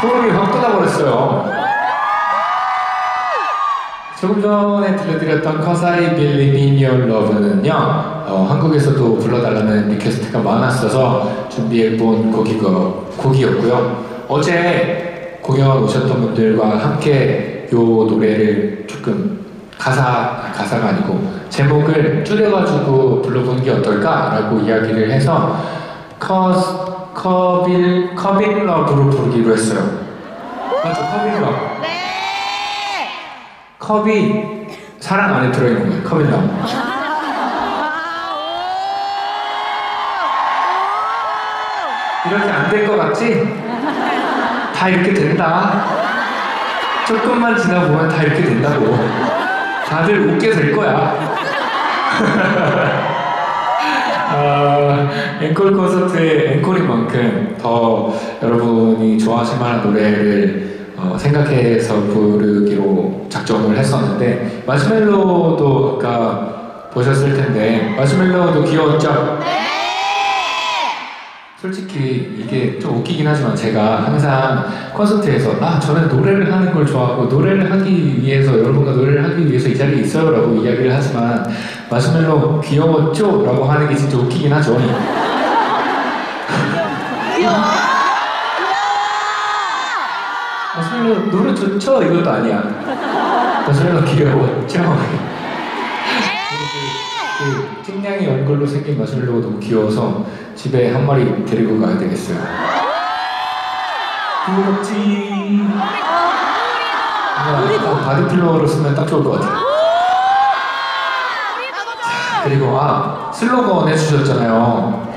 소름이 확 돋아버렸어요. 조금 전에 들려드렸던 커사이 빌리 미니얼 러브는요 어, 한국에서도 불러달라는 리퀘스트가 많았어서 준비해본 곡이고, 곡이었고요 어제 공연 오셨던 분들과 함께 이 노래를 조금 가사 가사가 아니고 제목을 줄여가지고 불러보는 게 어떨까라고 이야기를 해서 커 커빌 커빌 러브로 부르기로 했어요 맞죠 커빌 러브 네. 컵이 사랑 안에 들어있는 거예요. 컵이 나오 이렇게 안 될 것 같지? 다 이렇게 된다. 조금만 지나보면 다 이렇게 된다고. 다들 웃게 될 거야. 어, 앵콜 콘서트의 앵콜인 만큼 더 여러분이 좋아하실 만한 노래를 어, 생각해서 부르기로 작정을 했었는데 마시멜로도 아까 보셨을 텐데 마시멜로도 귀여웠죠? 네. 솔직히 이게 좀 웃기긴 하지만 제가 항상 콘서트에서 아 저는 노래를 하는 걸 좋아하고 노래를 하기 위해서 여러분과 노래를 하기 위해서 이 자리에 있어요 라고 이야기를 하지만 마시멜로 귀여웠죠? 라고 하는 게 진짜 웃기긴 하죠 귀여워. 마시멜로 노래 좋죠? 이것도 아니야 마시멜로 귀여웠죠? 그 찡냥이 얼굴로 생긴 마시멜로가 너무 귀여워서 집에 한 마리 데리고 가야 되겠어요. 부럽지. 아, 바디필러로 쓰면 딱 좋을 것 같아요. 그리고 아 슬로건 해주셨잖아요.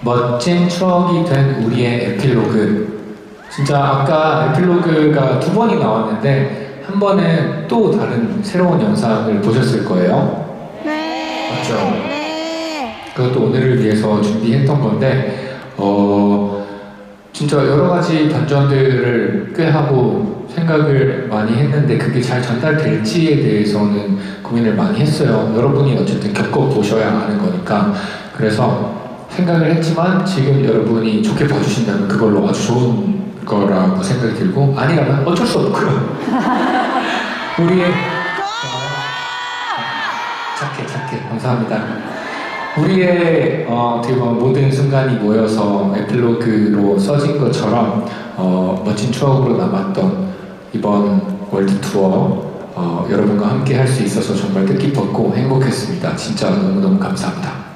멋진 추억이 된 우리의 에필로그. 진짜 아까 에필로그가 두 번이 나왔는데 한 번은 또 다른 새로운 영상을 보셨을 거예요. 네. 네. 그것도 오늘을 위해서 준비했던 건데 어 진짜 여러 가지 반전들을 꽤 하고 생각을 많이 했는데 그게 잘 전달될지에 대해서는 고민을 많이 했어요. 여러분이 어쨌든 겪어보셔야 아는 거니까 그래서 생각을 했지만 지금 여러분이 좋게 봐주신다면 그걸로 아주 좋은 거라고 생각이 들고 아니라면 어쩔 수 없고요. 우리의 착해 착해 감사합니다. 우리의 어, 어떻게 보면 모든 순간이 모여서 에필로그로 써진 것처럼 어, 멋진 추억으로 남았던 이번 월드 투어 어, 여러분과 함께 할 수 있어서 정말 뜻깊었고 행복했습니다. 진짜 너무너무 감사합니다.